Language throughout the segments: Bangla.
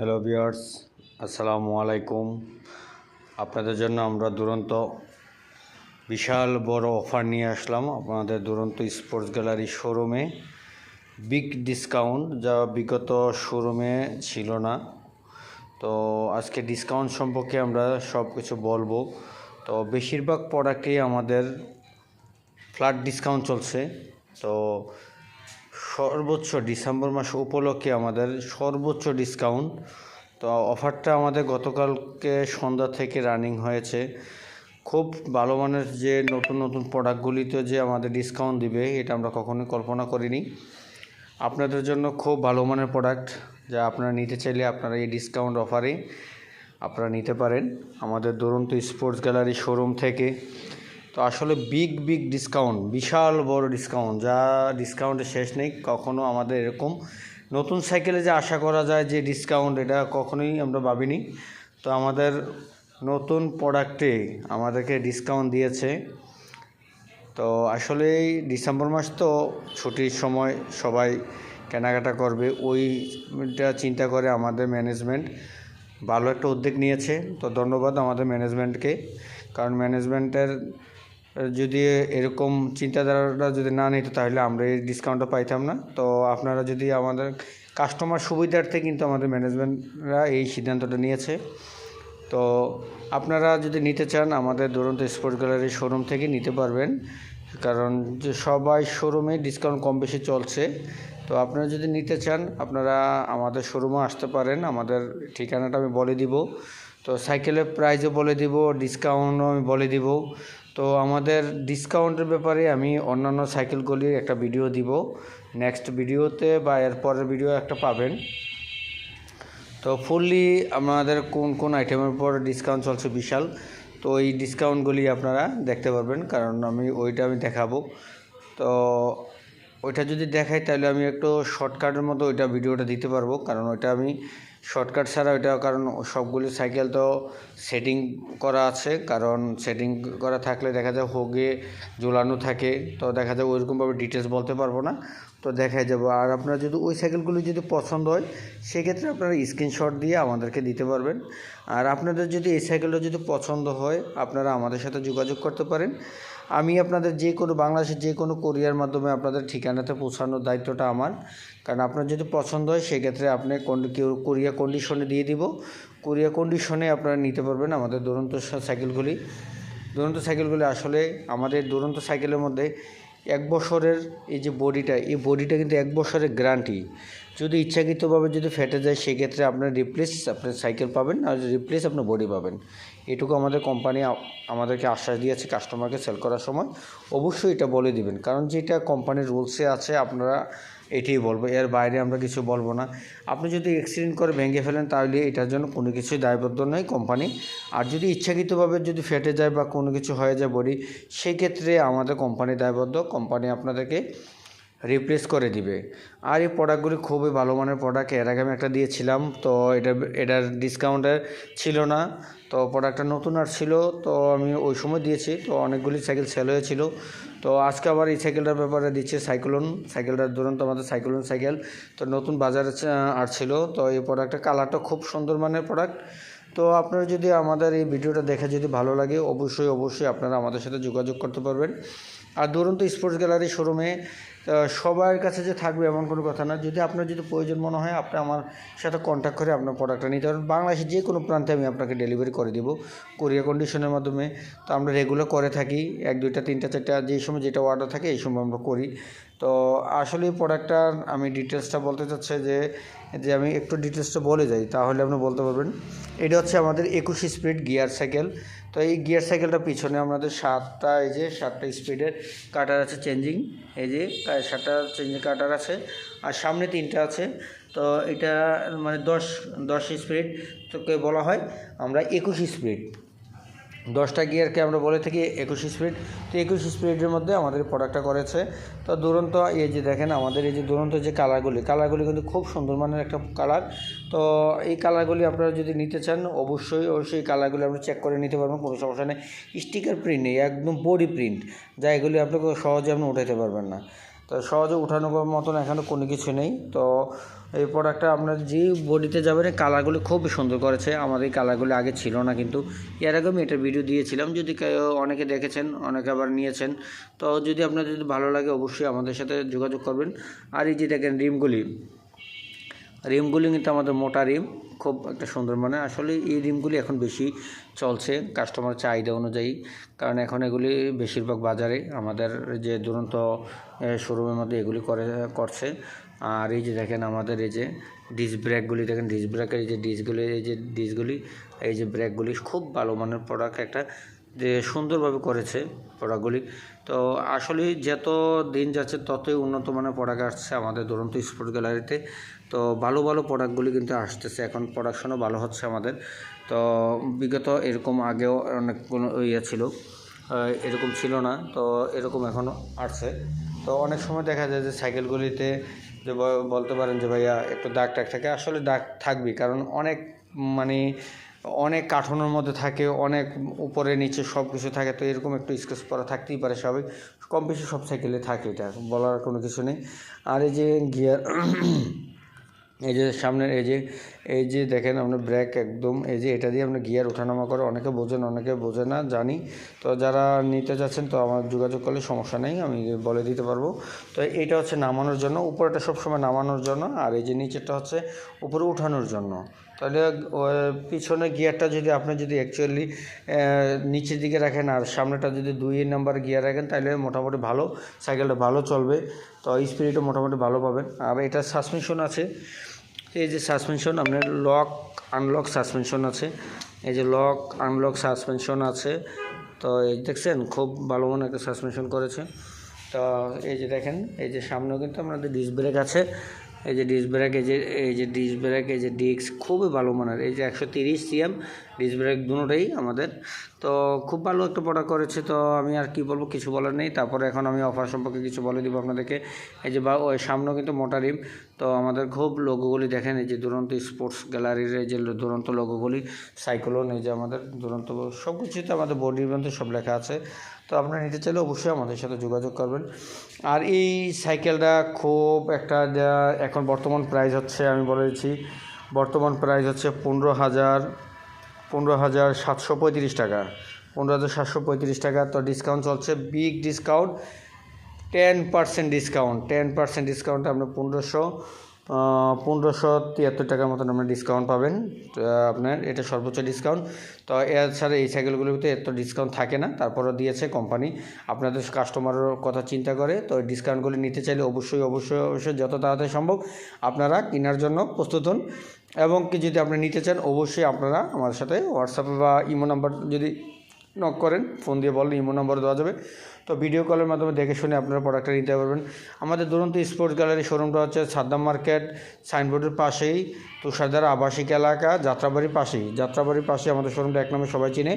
হ্যালো বিয়ার্স আসসালামু আলাইকুম আপনাদের জন্য আমরা দুরন্ত বিশাল বড় অফার নিয়ে আসলাম আপনাদের দুরন্ত স্পোর্টস গ্যালারি শোরুমে বিগ ডিসকাউন্ট যা বিগত শোরুমে ছিল না। তো আজকে ডিসকাউন্ট সম্পর্কে আমরা সব কিছু বলব। তো বেশিরভাগ প্রোডাক্টই আমাদের ফ্ল্যাট ডিসকাউন্ট চলছে। তো সর্বোচ্চ ডিসেম্বর মাস উপলক্ষে আমাদের সর্বোচ্চ ডিসকাউন্ট তো অফারটা আমাদের গতকালকে সন্ধ্যা থেকে রানিং হয়েছে। খুব ভালো মানের যে নতুন নতুন প্রোডাক্টগুলিতে যে আমাদের ডিসকাউন্ট দিবে, এটা আমরা কখনোই কল্পনা করিনি। আপনাদের জন্য খুব ভালো মানের প্রোডাক্ট যা আপনারা নিতে চাইলে আপনারা এই ডিসকাউন্ট অফারে আপনারা নিতে পারেন। আমাদের দুরন্ত স্পোর্টস গ্যালারি শোরুম থেকে তো আসলে বিগ বিগ ডিসকাউন্ট বিশাল বড় ডিসকাউন্ট যা ডিসকাউন্টের শেষ নেই, কখনো আমাদের এরকম। নতুন সাইকেলে যে আশা করা যায় যে ডিসকাউন্ট এটা কখনোই আমরা ভাবিনি। তো আমাদের নতুন প্রোডাক্টে আমাদেরকে ডিসকাউন্ট দিয়েছে। তো আসলে ডিসেম্বর মাস তো ছুটির সময় সবাই কেনাকাটা করবে, ওইটা চিন্তা করে আমাদের ম্যানেজমেন্ট ভালো একটা উদ্যোগ নিয়েছে। তো ধন্যবাদ আমাদের ম্যানেজমেন্টকে কারণ ম্যানেজমেন্টের যদি এরকম চিন্তাধারাটা যদি না নিত, তাহলে আমরা এই ডিসকাউন্টটা পাইতাম না। তো আপনারা যদি আমাদের কাস্টমার সুবিধার্থে কিন্তু আমাদের ম্যানেজমেন্টরা এই সিদ্ধান্তটা নিয়েছে। তো আপনারা যদি নিতে চান, আমাদের দুরন্ত স্পোর্টস গ্যালারি শোরুম থেকে নিতে পারবেন। কারণ যে সবাই শোরুমে ডিসকাউন্ট কম বেশি চলছে। তো আপনারা যদি নিতে চান, আপনারা আমাদের শোরুমে আসতে পারেন। আমাদের ঠিকানাটা আমি বলে দিব। তো সাইকেলের প্রাইসও বলে দিব ডিসকাউন্টও আমি বলে দিব। তো আমাদের ডিসকাউন্টের ব্যাপারে আমি অন্যান্য সাইকেলগুলির একটা ভিডিও দিব। নেক্সট ভিডিওতে বা এরপরের ভিডিও একটা পাবেন। তো ফুললি আমাদের কোন কোন আইটেমের উপর ডিসকাউন্ট চলছে বিশাল, তো এই ডিসকাউন্টগুলি আপনারা দেখতে পারবেন, কারণ আমি ওইটা আমি দেখাবো। তো ওইটা যদি দেখাই, তাহলে আমি একটু শর্টকাটের মতো ওইটা ভিডিওটা দিতে পারব। কারণ ওইটা আমি শর্টকাট ছাড়া ওইটা, কারণ সবগুলি সাইকেল তো সেটিং করা আছে। কারণ সেটিং করা থাকলে দেখা যায় হোগে ঝোলানো থাকে। তো দেখা যায় ওইরকমভাবে ডিটেলস বলতে পারব না। তো দেখাই যাব। আর আপনার যদি ওই সাইকেলগুলি যদি পছন্দ হয়, সেক্ষেত্রে আপনারা স্ক্রিনশট দিয়ে আমাদেরকে দিতে পারবেন। আর আপনাদের যদি এই সাইকেলটা যদি পছন্দ হয়, আপনারা আমাদের সাথে যোগাযোগ করতে পারেন। আমি আপনাদের যে কোনো, বাংলাদেশের যে কোনো কোরিয়ার মাধ্যমে আপনাদের ঠিকানাতে পৌঁছানোর দায়িত্বটা আমার। কারণ আপনার যদি পছন্দ হয়, সেক্ষেত্রে আপনি কেউ কোরিয়া কন্ডিশনে দিয়ে দিব। কোরিয়া কন্ডিশনে আপনারা নিতে পারবেন আমাদের দুরন্ত সাইকেলগুলি দুরন্ত সাইকেলগুলি আসলে আমাদের দুরন্ত সাইকেলের মধ্যে এক বছরের এই যে বডিটা এই বডিটা কিন্তু এক বছরের গ্যারান্টি যদি ইচ্ছাকৃতভাবে যদি ফেটে যায়, সেক্ষেত্রে আপনার রিপ্লেস আপনার সাইকেল পাবেন, আর রিপ্লেস আপনার বডি পাবেন। এটুকু আমাদের কোম্পানি আমাদেরকে আশ্বাস দিয়েছে কাস্টমারকে সেল করার সময়। অবশ্যই এটা বলে দিবেন। কারণ যেটা কোম্পানির রুলসে আছে, আপনারা এটাই বলব। এর বাইরে আমরা কিছু বলব না। আপনি যদি অ্যাক্সিডেন্ট করে ভেঙে ফেলেন, তাহলে এটার জন্য কোনো কিছুই দায়বদ্ধ নয় কোম্পানি আর যদি ইচ্ছাকৃতভাবে যদি ফেটে যায় বা কোনো কিছু হয়ে যায় বডি সেই ক্ষেত্রে আমাদের কোম্পানি দায়বদ্ধ। কোম্পানি আপনাদেরকে রিপ্লেস করে দিবে। আর এই প্রোডাক্টগুলি খুবই ভালো মানের প্রোডাক্টের আগে আমি একটা দিয়েছিলাম, তো এটা, এটার ডিসকাউন্টে ছিল না। তো প্রোডাক্টটা নতুন আর ছিল, তো আমি ওই সময় দিয়েছি। তো অনেকগুলি সাইকেল সেল হয়েছিল। তো আজকে আবার এই সাইকেলটার ব্যাপারে দিচ্ছে সাইক্লোন। সাইকেলটার দুরন্ত আমাদের সাইক্লোন সাইকেল। তো নতুন বাজারে আর ছিল। তো এই প্রোডাক্টের কালারটা খুব সুন্দর মানের প্রোডাক্ট তো আপনারা যদি আমাদের এই ভিডিওটা দেখে যদি ভালো লাগে, অবশ্যই অবশ্যই আপনারা আমাদের সাথে যোগাযোগ করতে পারবেন। আর দুরন্ত স্পোর্টস গ্যালারি শোরুমে সবার কাছে যে থাকবে এমন কোনো কথা না। যদি আপনার যদি প্রয়োজন মনে হয়, আপনি আমার সাথে কন্ট্যাক্ট করে আপনার প্রোডাক্টটা নিতে পারেন। বাংলাদেশের যে কোনো প্রান্তে আমি আপনাকে ডেলিভারি করে দিব কোরিয়া কন্ডিশনের মাধ্যমে। তো আমরা রেগুলার করে থাকি, এক, দুইটা, তিনটা, চারটা যেই সময় যেটা অর্ডার থাকে, এই সময় আমরা করি। তো আসলে প্রোডাক্টটার আমি ডিটেলসটা বলতে চাচ্ছি যে যে আমি একটু ডিটেলসটা বলে যাই, তাহলে আপনি বলতে পারবেন। এটা হচ্ছে আমাদের একুশ স্পিড গিয়ার সাইকেল তো এই গিয়ার সাইকেলটা পিছনে আমাদের সাতটা, এই যে সাতটা স্পিডের কাটার আছে চেঞ্জিং এই যে সাতটা চেঞ্জিং কাটার আছে, আর সামনে তিনটা আছে। তো এটা মানে দশ দশ স্পিড তোকে বলা হয়, আমরা একুশ স্পিড দশটা গিয়ারকে আমরা বলে থাকি একুশ স্পিড। তো একুশ স্পিডের মধ্যে আমাদের প্রোডাক্টটা করেছে। তো দুরন্ত, এই যে দেখেন আমাদের, এই যে দুরন্ত যে কালারগুলি কালারগুলি কিন্তু খুব সুন্দর মানের একটা কালার। তো এই কালারগুলি আপনারা যদি নিতে চান, অবশ্যই অবশ্যই কালারগুলি আপনি চেক করে নিতে পারবেন, কোনো সমস্যা নেই। স্টিকার প্রিন্ট নেই, একদম বডি প্রিন্ট। যা এগুলি আপনাকে সহজে আপনি উঠাইতে পারবেন না। তো সহজে উঠানোর মতন এখানে কোনো কিছু নেই। তো এই প্রোডাক্টটা আপনার যে বডিতে যাবেন কালারগুলি খুব সুন্দর করেছে। আমাদের এই কালারগুলি আগে ছিল না কিন্তু এর আগে আমি এটা ভিডিও দিয়েছিলাম। যদি অনেকে দেখেছেন, অনেকে আবার নিয়েছেন, তো যদি আপনার যদি ভালো লাগে অবশ্যই আমাদের সাথে যোগাযোগ করবেন। আর এই যে দেখেন রিমগুলি রিমগুলি কিন্তু আমাদের মোটা রিম, খুব একটা সুন্দর মানে আসলে এই রিমগুলি এখন বেশি চলছে কাস্টমার চাহিদা অনুযায়ী। কারণ এখন এগুলি বেশিরভাগ বাজারে আমাদের যে দুরন্ত শোরুমের মধ্যে এগুলি করে, করছে। আর এই যে দেখেন আমাদের এই যে ডিস ব্রেকগুলি দেখেন ডিস ব্রেকের এই যে ডিসগুলি এই যে ডিসগুলি এই যে ব্রেকগুলি খুব ভালো মানের প্রোডাক্ট একটা যে সুন্দরভাবে করেছে প্রোডাক্টগুলি। তো আসলে যত দিন যাচ্ছে ততই উন্নত মানের প্রোডাক্ট আসছে আমাদের দুরন্ত স্পোর্ট গ্যালারিতে। তো ভালো ভালো প্রোডাক্টগুলি কিন্তু আসতেছে। এখন প্রোডাকশনও ভালো হচ্ছে আমাদের। তো বিগত এরকম আগেও অনেকগুলো ইয়ে ছিল এরকম ছিল না। তো এরকম এখনও আসছে। তো অনেক সময় দেখা যায় যে সাইকেলগুলিতে যে বলতে পারেন যে ভাইয়া একটু দাগ টাগ থাকে। আসলে দাগ থাকবেই। কারণ অনেক মানে অনেক কাঠানোর মধ্যে থাকে, অনেক উপরে, নিচে সব কিছু থাকে, তো এরকম একটু স্কেচ পরা থাকতেই পারে সবাই কম বেশি সব সাইকেলে থাকে এটা, বলার কোনো কিছু নেই। আর এই যে গিয়ার এই যে সামনের, এই যে এই যে দেখেন আপনার ব্রেক একদম, এই যে এটা দিয়ে আপনি গিয়ার ওঠানামা করে, অনেকে বোঝেন, অনেকে বোঝে না, জানি। তো যারা নিতে যাচ্ছেন, তো আমার যোগাযোগ করলে সমস্যা নেই, আমি বলে দিতে পারব। তো এটা হচ্ছে নামানোর জন্য, উপরেটা সবসময় নামানোর জন্য, আর এই যে নিচেরটা হচ্ছে উপরে উঠানোর জন্য। তাহলে পিছনে গিয়ারটা যদি আপনি যদি অ্যাকচুয়ালি নিচের দিকে রাখেন, আর সামনেটা যদি দুই নাম্বার গিয়ার রাখেন, তাহলে মোটামুটি ভালো, সাইকেলটা ভালো চলবে। তো স্পিডও মোটামুটি ভালো পাবেন। আর এটা সাসপেনশন আছে। এই যে সাসপেনশন আপনার লক আনলক সাসপেনশন আছে। এই যে লক আনলক সাসপেনশন আছে। তো এই দেখছেন, খুব ভালো মনে একটা সাসপেনশন করেছে। তো এই যে দেখেন, এই যে সামনেও কিন্তু আপনাদের ডিস্ক ব্রেক আছে। এই যে ডিস্ক ব্রেক এই যে এই যে ডিস্ক ব্রেক এই যে ডিস্ক খুবই ভালো মানের। এই যে একশো তিরিশ সিএম ডিস্ক ব্রেক দুটোই আমাদের। তো খুব ভালো একটা প্রোডাক্ট করেছে। তো আমি আর কি বলব, কিছু বলার নেই। তারপরে এখন আমি অফার সম্পর্কে কিছু বলে দিব আপনাদেরকে। এই যে বা, ওই সামনেও কিন্তু মোটা রিম তো আমাদের খুব লোগোগুলি দেখেন। এই যে দুরন্ত স্পোর্টস গ্যালারির এই যে দুরন্ত লোগোগুলি সাইক্লোন এই যে আমাদের দুরন্ত সব কিছুতে আমাদের বডির মধ্যে সব লেখা আছে। তো আপনারা নিতে চাইলে অবশ্যই আমাদের সাথে যোগাযোগ করবেন। আর এই সাইকেলটা খুব একটা এখন বর্তমান প্রাইস হচ্ছে, আমি বলে দিচ্ছি, বর্তমান প্রাইস হচ্ছে পনেরো হাজার পনেরো হাজার সাতশো পঁয়ত্রিশ টাকা। পনেরো হাজার সাতশো পঁয়ত্রিশ টাকা, তো ডিসকাউন্ট চলছে big discount ten percent discount ten percent discount আপনার পনেরোশো পনেরোশো তিয়াত্তর টাকার মতন আপনার ডিসকাউন্ট পাবেন। আপনার এটা সর্বোচ্চ ডিসকাউন্ট তো এছাড়া এই সাইকেলগুলোতে এত ডিসকাউন্ট থাকে না, তারপরও দিয়েছে কোম্পানি আপনাদের কাস্টমারের কথা চিন্তা করে, তো ডিসকাউন্টগুলি নিতে চাইলে অবশ্যই অবশ্যই অবশ্যই যত তাড়াতাড়ি সম্ভব আপনারা কেনার জন্য প্রস্তুত হন। এবং কি যদি আপনি নিতে চান, অবশ্যই আপনারা আমার সাথে হোয়াটসঅ্যাপে বা ইমো নাম্বার যদি নক করেন ফোন দিয়ে বলেন ইমো নম্বর দেওয়া যাবে। তো ভিডিও কলের মাধ্যমে দেখে শুনে আপনারা প্রোডাক্টটা নিতে পারবেন। আমাদের দুরন্ত স্পোর্টস গ্যালারি শোরুমটা হচ্ছে সাদ্দাম মার্কেট সাইনবোর্ডের পাশেই, তুষারদার আবাসিক এলাকা, যাত্রাবাড়ির পাশেই। যাত্রাবাড়ির পাশে আমাদের শোরুমটা এক নামে সবাই চিনে।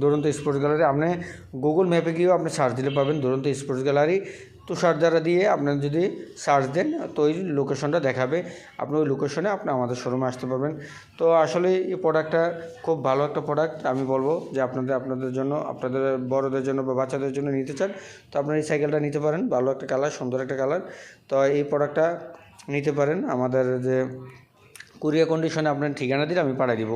দুরন্ত স্পোর্টস গ্যালারি আপনি গুগল ম্যাপে গিয়েও আপনি সার্চ দিলে পাবেন দুরন্ত স্পোর্টস গ্যালারি তুষার দ্বারা দিয়ে আপনার যদি সার্চ দেন, তো ওই লোকেশনটা দেখাবে। আপনি ওই লোকেশনে আপনি আমাদের শোরুমে আসতে পারবেন। তো আসলে এই প্রোডাক্টটা খুব ভালো একটা প্রোডাক্ট আমি বলব যে আপনাদের আপনাদের জন্য, আপনাদের বড়দের জন্য বা বাচ্চাদের জন্য নিতে চান, তো আপনারা এই সাইকেলটা নিতে পারেন। ভালো একটা কালার সুন্দর একটা কালার তো এই প্রোডাক্টটা নিতে পারেন। আমাদের যে কুরিয়ার কন্ডিশনে আপনার ঠিকানা দিলে আমি পাঠিয়ে দিব।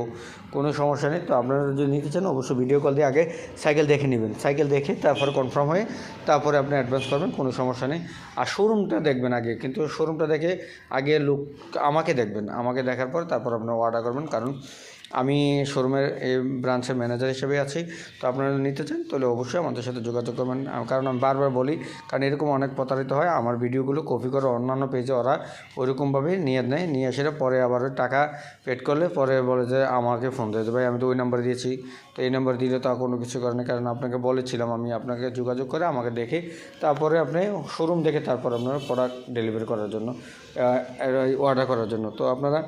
কোনো সমস্যা নেই, তো আপনারা যদি নিতে চান অবশ্যই ভিডিও কল দিয়ে আগে সাইকেল দেখে নেবেন। সাইকেল দেখে তারপরে কনফার্ম হয়ে তারপরে আপনি অ্যাডভান্স করবেন, কোনো সমস্যা নেই। আর শোরুমটা দেখবেন আগে, কিন্তু শোরুমটা দেখে আগে লুক আমাকে দেখবেন। আমাকে দেখার পর তারপর আপনার অর্ডার করবেন, কারণ আমি শোরুমের এই ব্রাঞ্চের ম্যানেজার হিসেবে আছি। তো আপনারা নিতে চান, তাহলে অবশ্যই আমাদের সাথে যোগাযোগ করবেন। কারণ আমি বারবার বলি, কারণ এরকম অনেক প্রতারিত হয়, আমার ভিডিওগুলো কপি করে অন্যান্য পেজে ওরা ওইরকমভাবে নিয়ে নেয়। নিয়ে এসে পরে আবার টাকা পেড করলে পরে বলে যে, আমাকে ফোন দিয়ে দেবে ভাই, আমি তো ওই নাম্বার দিয়েছি। তো এই নাম্বার দিলে তো কোনো কিছু করে না, কারণ আপনাকে বলেছিলাম আমি আপনাকে যোগাযোগ করে আমাকে দেখে, তারপরে আপনি শোরুম দেখে তারপর আপনার প্রোডাক্ট ডেলিভারি করার জন্য অর্ডার করার জন্য। তো আপনারা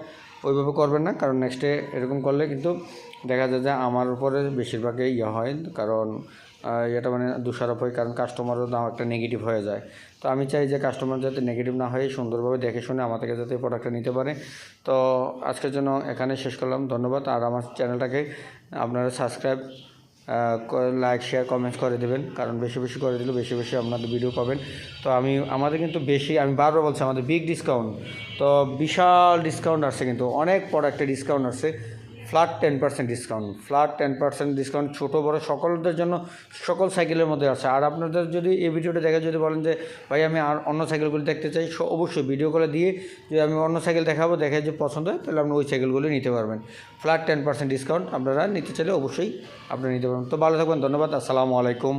ওইভাবে করবেন না, কারণ নেক্সটে এরকম করলে কিন্তু দেখা যায় যে আমার উপরে বেশিরভাগই ইয়ে হয়, কারণ এটা মানে দোষারোপ হয়, কারণ কাস্টমারও দাম একটা নেগেটিভ হয়ে যায়। তো আমি চাই যে কাস্টমার যাতে নেগেটিভ না হয়, সুন্দরভাবে দেখে শুনে আমার থেকে যাতে প্রোডাক্টটা নিতে পারে। তো আজকের জন্য এখানে শেষ করলাম, ধন্যবাদ। আর আমার চ্যানেলটাকে আপনারা সাবস্ক্রাইব লাইক শেয়ার কমেন্টস করে দেবেন। কারণ বেশি বেশি করে দিলে বেশি বেশি আপনাদের ভিডিও পাবেন। তো আমি, আমাদের কিন্তু বেশি, আমি বারবার বলছি, আমাদের বিগ ডিসকাউন্ট তো বিশাল ডিসকাউন্ট আসছে কিন্তু। অনেক প্রোডাক্টে ডিসকাউন্ট আসছে। Flat ten percent discount. Flat ten percent discount ছোটো বড়ো সকলদের জন্য সকল সাইকেলের মধ্যে আছে। আর আপনাদের যদি এই ভিডিওটা দেখে যদি বলেন যে, ভাই, আমি আর অন্য সাইকেলগুলি দেখতে চাই অবশ্যই ভিডিও কলে দিয়ে যদি আমি অন্য সাইকেল দেখাবো, দেখে যে পছন্দ হয়, তাহলে আপনি ওই সাইকেলগুলি নিতে পারবেন। ফ্ল্যাট টেন পার্সেন্ট ডিসকাউন্ট আপনারা নিতে চাইলে অবশ্যই আপনারা নিতে পারবেন। তো ভালো থাকবেন, ধন্যবাদ, আসসালামু আলাইকুম।